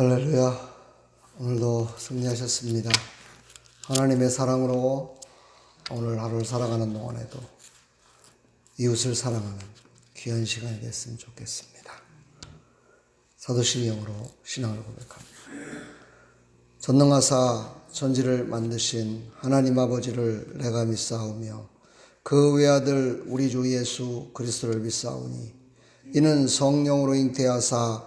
할렐루야. 오늘도 승리하셨습니다. 하나님의 사랑으로 오늘 하루를 살아가는 동안에도 이웃을 사랑하는 귀한 시간이 됐으면 좋겠습니다. 사도신경으로 신앙을 고백합니다. 전능하사 천지를 만드신 하나님 아버지를 내가 믿사오며 그 외아들 우리 주 예수 그리스도를 믿사오니 이는 성령으로 잉태하사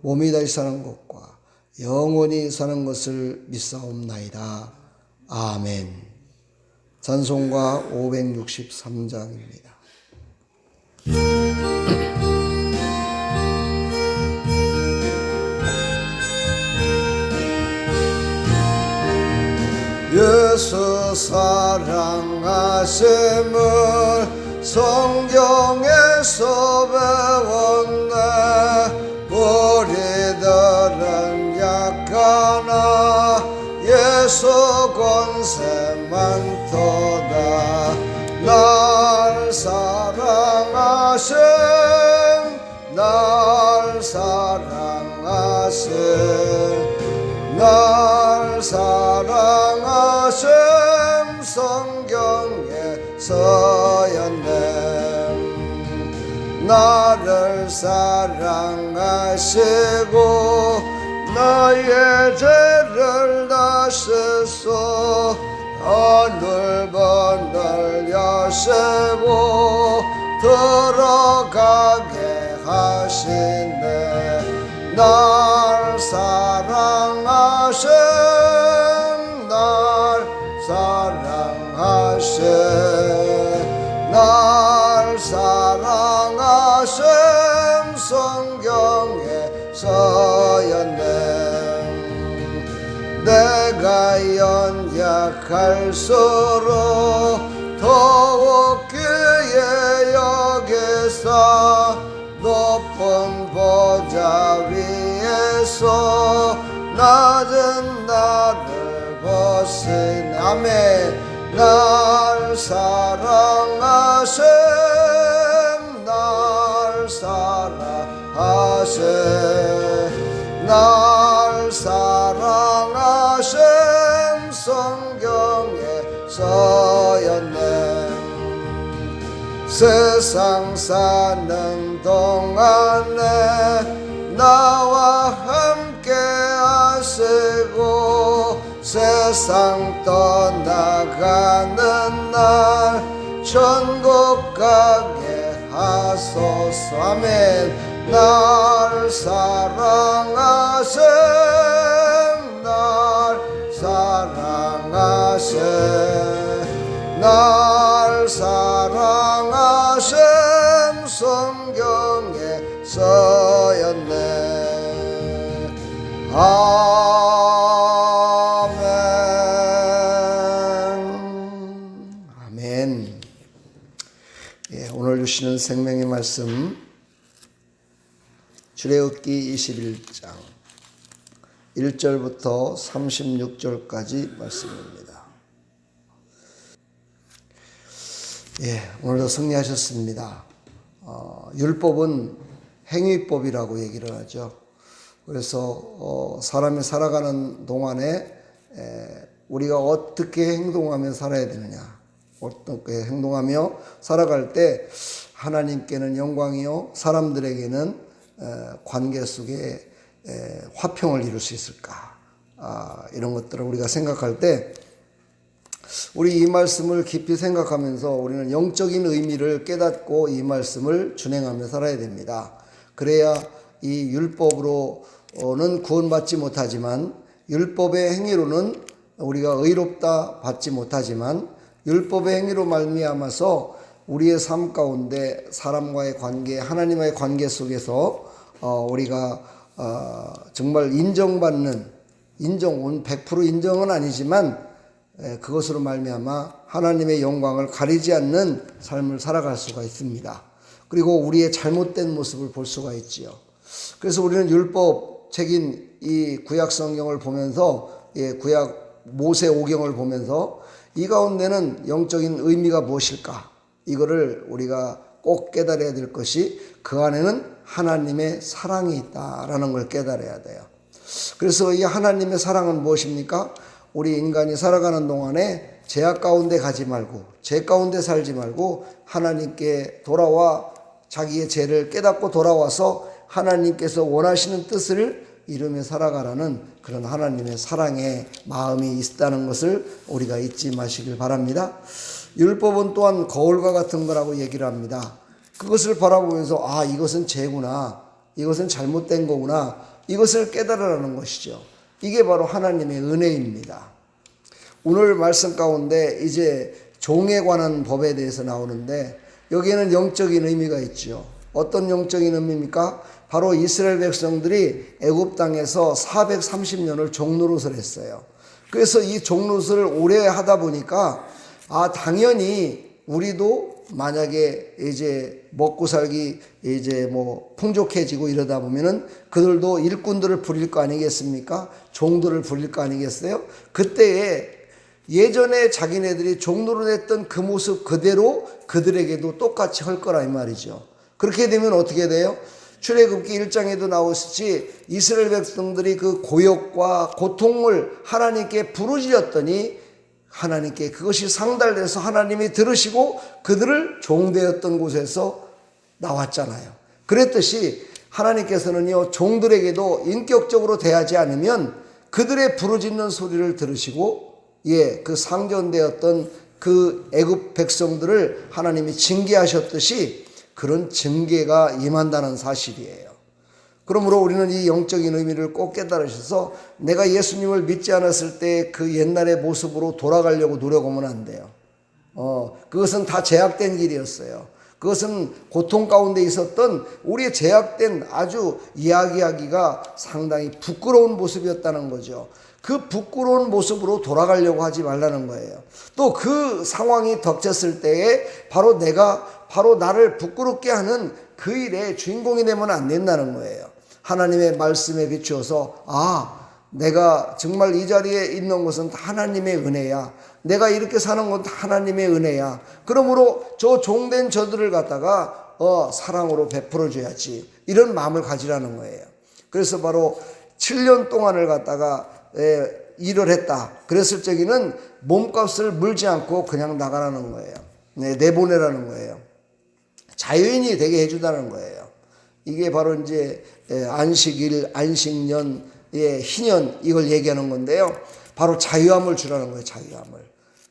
몸이 다시 사는 것과 영원히 사는 것을 믿사옵나이다. 아멘. 찬송가 563장입니다. 예수 사랑하심을 성경에서 배웠 예수 권세만 터다. 날 사랑하심 날 사랑하심 날 사랑하심 성경에 써였네. 나를 사랑하시고 나의 죄 를 다시소 하늘 번을 여시고 들어가게 하시네. 날 사랑하신 날 사랑하신 날 사랑하신 연약할수록 더욱 귀에 여기서 높은 보좌 위에서 낮은 나를 보시네 아멘 날 사랑하심 날 사랑하심. 날 세상 사는 동안에 나와 함께 하시고 세상 떠나가는 날 천국 가게 하소서. 아멘. 날 사랑하신 날 생명의 말씀 출애굽기 21장 1절부터 36절까지 말씀입니다. 예, 오늘도 승리하셨습니다. 어, 율법은 행위법이라고 얘기를 하죠. 그래서 어, 사람이 살아가는 동안에 에, 우리가 어떻게 행동하며 살아야 되느냐, 어떻게 행동하며 살아갈 때 하나님께는 영광이요, 사람들에게는 에, 관계 속에 에, 화평을 이룰 수 있을까? 아, 이런 것들을 우리가 생각할 때 우리 이 말씀을 깊이 생각하면서 우리는 영적인 의미를 깨닫고 이 말씀을 준행하며 살아야 됩니다. 그래야 이 율법으로는 구원받지 못하지만 율법의 행위로는 우리가 의롭다 받지 못하지만 율법의 행위로 말미암아서 우리의 삶 가운데 사람과의 관계, 하나님과의 관계 속에서 어, 우리가 어, 정말 인정받는 인정, 온100% 인정은 아니지만 에, 그것으로 말미암아 하나님의 영광을 가리지 않는 삶을 살아갈 수가 있습니다. 그리고 우리의 잘못된 모습을 볼 수가 있지요. 그래서 우리는 율법 책인 이 구약 성경을 보면서 예, 구약 모세 오경을 보면서 이 가운데는 영적인 의미가 무엇일까? 이거를 우리가 꼭 깨달아야 될 것이 그 안에는 하나님의 사랑이 있다라는 걸 깨달아야 돼요. 그래서 이 하나님의 사랑은 무엇입니까? 우리 인간이 살아가는 동안에 죄악 가운데 가지 말고 죄 가운데 살지 말고 하나님께 돌아와 자기의 죄를 깨닫고 돌아와서 하나님께서 원하시는 뜻을 이루며 살아가라는 그런 하나님의 사랑의 마음이 있다는 것을 우리가 잊지 마시길 바랍니다. 율법은 또한 거울과 같은 거라고 얘기를 합니다. 그것을 바라보면서 아 이것은 죄구나 이것은 잘못된 거구나 이것을 깨달으라는 것이죠. 이게 바로 하나님의 은혜입니다. 오늘 말씀 가운데 이제 종에 관한 법에 대해서 나오는데 여기에는 영적인 의미가 있죠. 어떤 영적인 의미입니까? 바로 이스라엘 백성들이 애굽 땅에서 430년을 종노릇을 했어요. 그래서 이 종노릇을 오래 하다 보니까 아 당연히 우리도 만약에 이제 먹고 살기 이제 뭐 풍족해지고 이러다 보면은 그들도 일꾼들을 부릴 거 아니겠습니까? 종들을 부릴 거 아니겠어요? 그때에 예전에 자기네들이 종로를 했던 그 모습 그대로 그들에게도 똑같이 할 거라 이 말이죠. 그렇게 되면 어떻게 돼요? 출애굽기 1장에도 나오시지 이스라엘 백성들이 그 고역과 고통을 하나님께 부르짖었더니 하나님께 그것이 상달돼서 하나님이 들으시고 그들을 종되었던 곳에서 나왔잖아요. 그랬듯이 하나님께서는요 종들에게도 인격적으로 대하지 않으면 그들의 부르짖는 소리를 들으시고 예, 그 상전되었던 그 애굽 백성들을 하나님이 징계하셨듯이 그런 징계가 임한다는 사실이에요. 그러므로 우리는 이 영적인 의미를 꼭 깨달으셔서 내가 예수님을 믿지 않았을 때 그 옛날의 모습으로 돌아가려고 노력하면 안 돼요. 어, 그것은 다 제약된 길이었어요. 그것은 고통 가운데 있었던 우리의 제약된 아주 이야기하기가 상당히 부끄러운 모습이었다는 거죠. 그 부끄러운 모습으로 돌아가려고 하지 말라는 거예요. 또 그 상황이 덮쳤을 때에 바로 내가 바로 나를 부끄럽게 하는 그 일의 주인공이 되면 안 된다는 거예요. 하나님의 말씀에 비추어서 아 내가 정말 이 자리에 있는 것은 다 하나님의 은혜야. 내가 이렇게 사는 건다 하나님의 은혜야. 그러므로 저 종된 저들을 갖다가 어 사랑으로 베풀어 줘야지. 이런 마음을 가지라는 거예요. 그래서 바로 7년 동안을 갖다가 에, 일을 했다. 그랬을 적에는 몸값을 물지 않고 그냥 나가라는 거예요. 네, 내보내라는 거예요. 자유인이 되게 해주다는 거예요. 이게 바로 이제 에, 안식일, 안식년, 예, 희년 이걸 얘기하는 건데요. 바로 자유함을 주라는 거예요. 자유함을.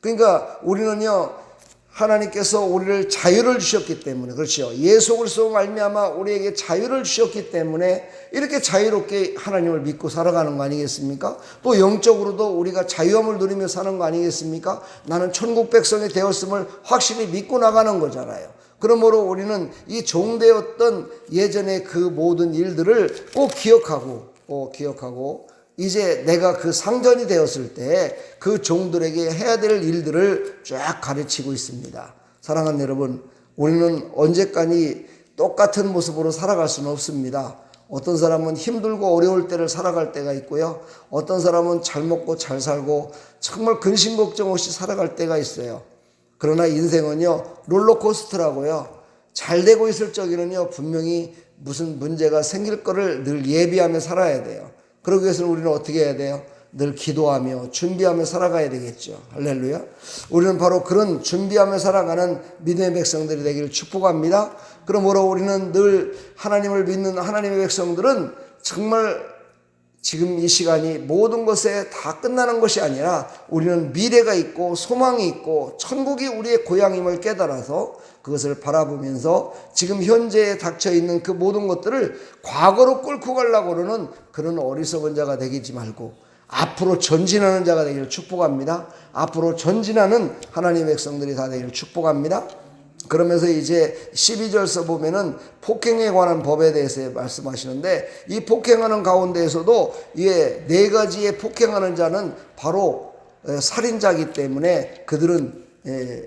그러니까 우리는요. 하나님께서 우리를 자유를 주셨기 때문에 그렇죠. 예수 그리스도 말미암아 우리에게 자유를 주셨기 때문에 이렇게 자유롭게 하나님을 믿고 살아가는 거 아니겠습니까? 또 영적으로도 우리가 자유함을 누리며 사는 거 아니겠습니까? 나는 천국 백성이 되었음을 확실히 믿고 나가는 거잖아요. 그러므로 우리는 이 종되었던 예전의 그 모든 일들을 꼭 기억하고 꼭 기억하고 이제 내가 그 상전이 되었을 때 그 종들에게 해야 될 일들을 쫙 가르치고 있습니다. 사랑하는 여러분, 우리는 언제까지 똑같은 모습으로 살아갈 수는 없습니다. 어떤 사람은 힘들고 어려울 때를 살아갈 때가 있고요. 어떤 사람은 잘 먹고 잘 살고 정말 근심 걱정 없이 살아갈 때가 있어요. 그러나 인생은요, 롤러코스터라고요. 잘 되고 있을 적에는요, 분명히 무슨 문제가 생길 거를 늘 예비하며 살아야 돼요. 그러기 위해서는 우리는 어떻게 해야 돼요? 늘 기도하며 준비하며 살아가야 되겠죠. 할렐루야. 우리는 바로 그런 준비하며 살아가는 믿음의 백성들이 되기를 축복합니다. 그러므로 우리는 늘 하나님을 믿는 하나님의 백성들은 정말 지금 이 시간이 모든 것에 다 끝나는 것이 아니라 우리는 미래가 있고 소망이 있고 천국이 우리의 고향임을 깨달아서 그것을 바라보면서 지금 현재에 닥쳐 있는 그 모든 것들을 과거로 끌고 가려고 그러는 그런 어리석은 자가 되지 말고 앞으로 전진하는 자가 되기를 축복합니다. 앞으로 전진하는 하나님의 백성들이 다 되기를 축복합니다. 그러면서 이제 12절서 보면은 폭행에 관한 법에 대해서 말씀하시는데 이 폭행하는 가운데에서도 이게 네 가지의 폭행하는 자는 바로 에, 살인자이기 때문에 그들은 에,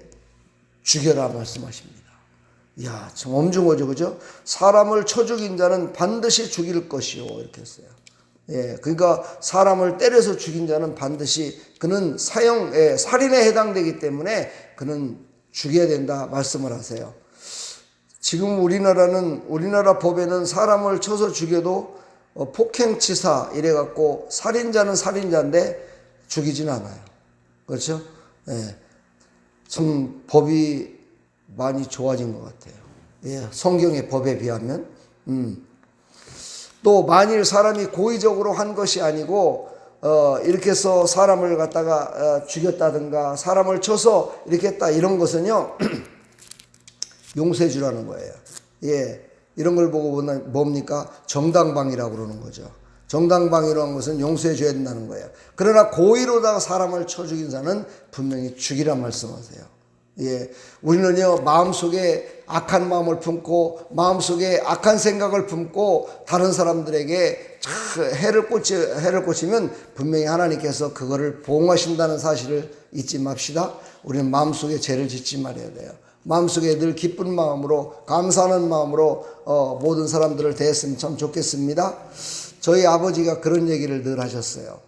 죽여라 말씀하십니다. 이야, 참 엄중하죠, 그죠? 사람을 쳐 죽인 자는 반드시 죽일 것이요. 이렇게 했어요. 예, 그러니까 사람을 때려서 죽인 자는 반드시 그는 사형, 예, 살인에 해당되기 때문에 그는 죽여야 된다 말씀을 하세요. 지금 우리나라는, 우리나라 법에는 사람을 쳐서 죽여도 어, 폭행치사 이래갖고 살인자는 살인자인데 죽이진 않아요. 그렇죠? 예. 참 법이 많이 좋아진 것 같아요. 예, 성경의 법에 비하면. 음. 또 만일 사람이 고의적으로 한 것이 아니고 어, 이렇게 해서 사람을 갖다가 어, 죽였다든가 사람을 쳐서 이렇게 했다 이런 것은요 용서해 주라는 거예요. 예. 이런 걸 보고 뭡니까? 정당방위라고 그러는 거죠. 정당방위라는 것은 용서해 줘야 된다는 거예요. 그러나 고의로다가 사람을 쳐 죽인 자는 분명히 죽이라 말씀하세요. 예. 우리는요, 마음속에 악한 마음을 품고, 마음속에 악한 생각을 품고, 다른 사람들에게 참 해를 꽂지, 해를 꽂히면 분명히 하나님께서 그거를 보응하신다는 사실을 잊지 맙시다. 우리는 마음속에 죄를 짓지 말아야 돼요. 마음속에 늘 기쁜 마음으로, 감사하는 마음으로, 어, 모든 사람들을 대했으면 참 좋겠습니다. 저희 아버지가 그런 얘기를 늘 하셨어요.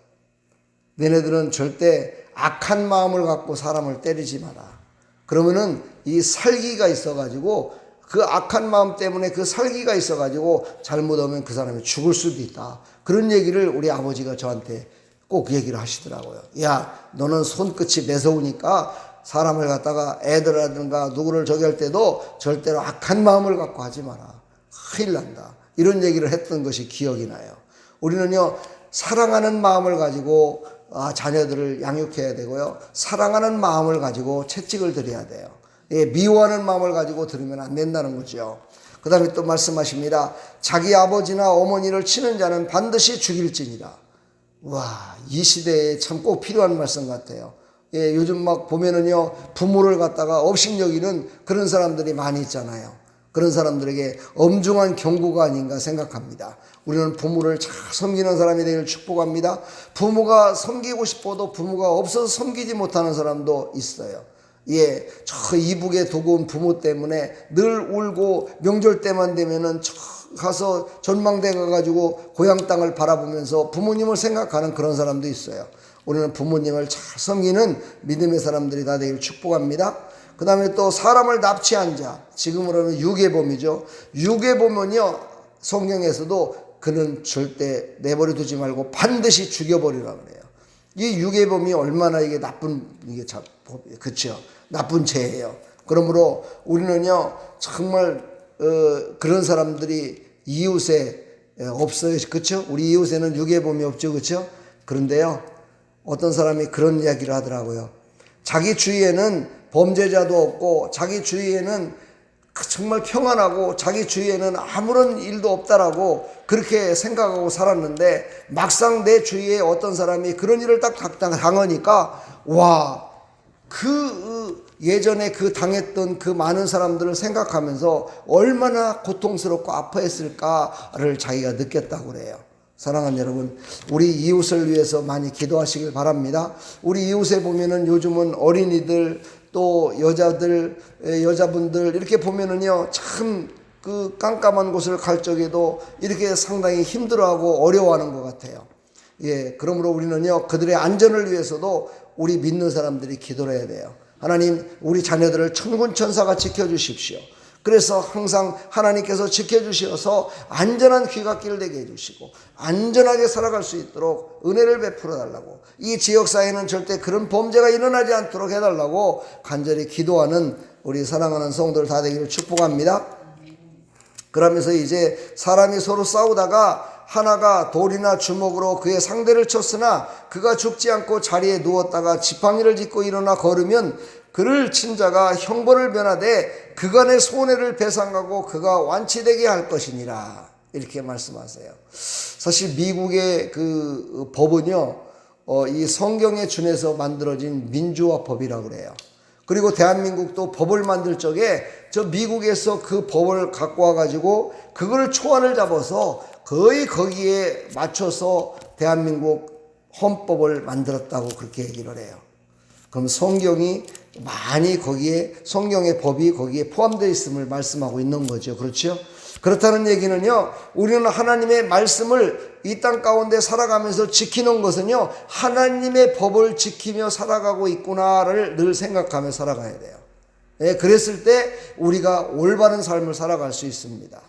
너네들은 절대 악한 마음을 갖고 사람을 때리지 마라. 그러면은 이 살기가 있어가지고 그 악한 마음 때문에 그 살기가 있어가지고 잘못하면 그 사람이 죽을 수도 있다. 그런 얘기를 우리 아버지가 저한테 꼭 얘기를 하시더라고요. 야, 너는 손끝이 매서우니까 사람을 갖다가 애들이라든가 누구를 저기 할 때도 절대로 악한 마음을 갖고 하지 마라. 큰일 난다. 이런 얘기를 했던 것이 기억이 나요. 우리는요, 사랑하는 마음을 가지고 아, 자녀들을 양육해야 되고요. 사랑하는 마음을 가지고 채찍을 드려야 돼요. 예, 미워하는 마음을 가지고 들으면 안 된다는 거죠. 그 다음에 또 말씀하십니다. 자기 아버지나 어머니를 치는 자는 반드시 죽일지니라. 와, 이 시대에 참 꼭 필요한 말씀 같아요. 예, 요즘 막 보면은요, 부모를 갖다가 업신여기는 그런 사람들이 많이 있잖아요. 그런 사람들에게 엄중한 경고가 아닌가 생각합니다. 우리는 부모를 잘 섬기는 사람이 되기를 축복합니다. 부모가 섬기고 싶어도 부모가 없어서 섬기지 못하는 사람도 있어요. 예, 저 이북에 두고 온 부모 때문에 늘 울고 명절 때만 되면은 저 가서 전망대 가가지고 고향 땅을 바라보면서 부모님을 생각하는 그런 사람도 있어요. 우리는 부모님을 잘 섬기는 믿음의 사람들이 다 되기를 축복합니다. 그 다음에 또 사람을 납치한 자, 지금으로는 유괴범이죠. 유괴범은요, 성경에서도 그는 절대 내버려 두지 말고 반드시 죽여버리라 그래요. 이 유괴범이 얼마나 이게 나쁜, 이게 참, 그쵸. 나쁜 죄예요. 그러므로 우리는요, 정말, 어, 그런 사람들이 이웃에 없어요. 그쵸? 우리 이웃에는 유괴범이 없죠. 그쵸? 그런데요, 어떤 사람이 그런 이야기를 하더라고요. 자기 주위에는 범죄자도 없고 자기 주위에는 정말 평안하고 자기 주위에는 아무런 일도 없다라고 그렇게 생각하고 살았는데 막상 내 주위에 어떤 사람이 그런 일을 딱 당하니까 와 그 예전에 그 당했던 그 많은 사람들을 생각하면서 얼마나 고통스럽고 아파했을까를 자기가 느꼈다고 그래요. 사랑하는 여러분, 우리 이웃을 위해서 많이 기도하시길 바랍니다. 우리 이웃에 보면은 요즘은 어린이들 또 여자들, 여자분들 이렇게 보면은요, 참 그 깜깜한 곳을 갈 적에도 이렇게 상당히 힘들어하고 어려워하는 것 같아요. 예, 그러므로 우리는요, 그들의 안전을 위해서도 우리 믿는 사람들이 기도를 해야 돼요. 하나님, 우리 자녀들을 천군 천사가 지켜 주십시오. 그래서 항상 하나님께서 지켜주셔서 안전한 귀갓길 되게 해주시고 안전하게 살아갈 수 있도록 은혜를 베풀어 달라고 이 지역사회는 절대 그런 범죄가 일어나지 않도록 해달라고 간절히 기도하는 우리 사랑하는 성도들 다 되기를 축복합니다. 그러면서 이제 사람이 서로 싸우다가 하나가 돌이나 주먹으로 그의 상대를 쳤으나 그가 죽지 않고 자리에 누웠다가 지팡이를 짚고 일어나 걸으면 그를 친 자가 형벌을 면하되 그간의 손해를 배상하고 그가 완치되게 할 것이니라 이렇게 말씀하세요. 사실 미국의 그 법은요, 어, 이 성경에 준해서 만들어진 민주화 법이라고 그래요. 그리고 대한민국도 법을 만들 적에 저 미국에서 그 법을 갖고 와가지고 그걸 초안을 잡아서 거의 거기에 맞춰서 대한민국 헌법을 만들었다고 그렇게 얘기를 해요. 그럼 성경이 많이 거기에 성경의 법이 거기에 포함되어 있음을 말씀하고 있는 거죠. 그렇죠? 그렇다는 얘기는요, 우리는 하나님의 말씀을 이 땅 가운데 살아가면서 지키는 것은요, 하나님의 법을 지키며 살아가고 있구나를 늘 생각하며 살아가야 돼요. 예, 그랬을 때 우리가 올바른 삶을 살아갈 수 있습니다.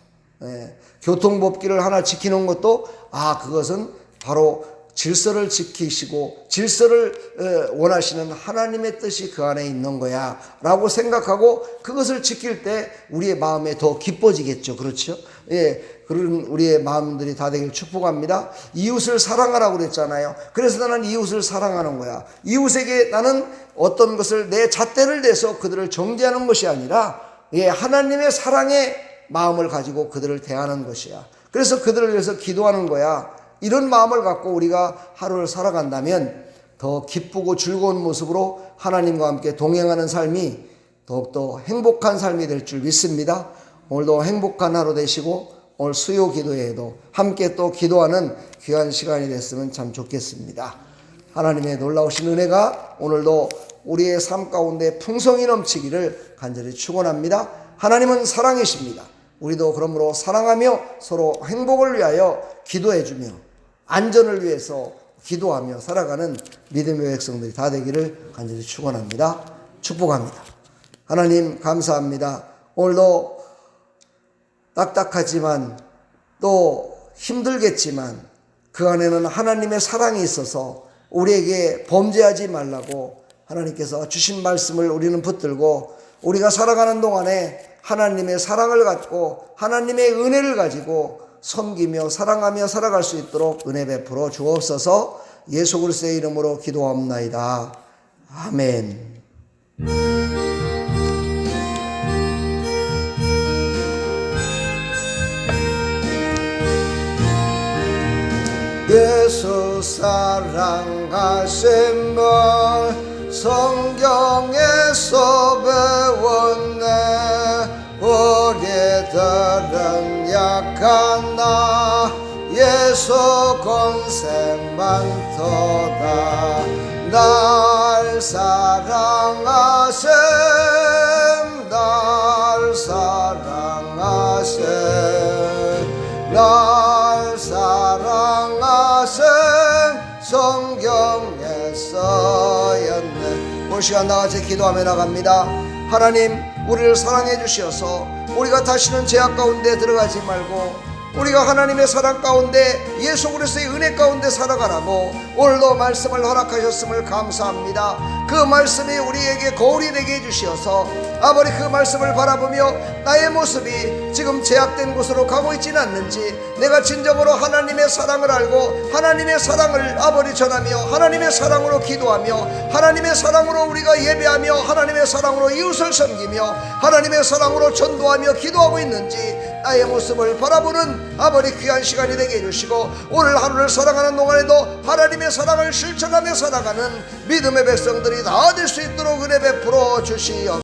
예, 교통법규를 하나 지키는 것도 아 그것은 바로 질서를 지키시고 질서를 어, 원하시는 하나님의 뜻이 그 안에 있는 거야 라고 생각하고 그것을 지킬 때 우리의 마음에 더 기뻐지겠죠. 그렇죠? 예. 그런 우리의 마음들이 다 되길 축복합니다. 이웃을 사랑하라고 그랬잖아요. 그래서 나는 이웃을 사랑하는 거야. 이웃에게 나는 어떤 것을 내 잣대를 대서 그들을 정죄하는 것이 아니라 예, 하나님의 사랑의 마음을 가지고 그들을 대하는 것이야. 그래서 그들을 위해서 기도하는 거야. 이런 마음을 갖고 우리가 하루를 살아간다면 더 기쁘고 즐거운 모습으로 하나님과 함께 동행하는 삶이 더욱더 행복한 삶이 될 줄 믿습니다. 오늘도 행복한 하루 되시고 오늘 수요 기도회에도 함께 또 기도하는 귀한 시간이 됐으면 참 좋겠습니다. 하나님의 놀라우신 은혜가 오늘도 우리의 삶 가운데 풍성이 넘치기를 간절히 축원합니다. 하나님은 사랑이십니다. 우리도 그러므로 사랑하며 서로 행복을 위하여 기도해 주며 안전을 위해서 기도하며 살아가는 믿음의 백성들이 다 되기를 간절히 축원합니다. 축복합니다. 하나님 감사합니다. 오늘도 딱딱하지만 또 힘들겠지만 그 안에는 하나님의 사랑이 있어서 우리에게 범죄하지 말라고 하나님께서 주신 말씀을 우리는 붙들고 우리가 살아가는 동안에 하나님의 사랑을 갖고 하나님의 은혜를 가지고 섬기며 사랑하며 살아갈 수 있도록 은혜 베풀어 주옵소서 예수 그리스도의 이름으로 기도합나이다. 아멘. 예수 사랑하신 분 성경에서 배웠네 우리들은 약한 나 예수 권세 많도다. 날 사랑하심 날 사랑하심 날 사랑하신 성경에 써였네. 올 시간 나같이 기도하며 나갑니다. 하나님 우리를 사랑해 주시어서 우리가 다시는 죄악 가운데 들어가지 말고 우리가 하나님의 사랑 가운데 예수 그리스도의 은혜 가운데 살아가라고 오늘도 말씀을 허락하셨음을 감사합니다. 그 말씀이 우리에게 거울이 되게 해주시어서 아버지 그 말씀을 바라보며 나의 모습이 지금 제약된 곳으로 가고 있지는 않는지 내가 진정으로 하나님의 사랑을 알고 하나님의 사랑을 아버지 전하며 하나님의 사랑으로 기도하며 하나님의 사랑으로 우리가 예배하며 하나님의 사랑으로 이웃을 섬기며 하나님의 사랑으로 전도하며 기도하고 있는지 나의 모습을 바라보는 아버지 귀한 시간이 되게 해주시고 오늘 하루를 살아가는 동안에도 하나님의 사랑을 실천하며 살아가는 믿음의 백성들이 다 될 수 있도록 은혜 베풀어 주시옵소서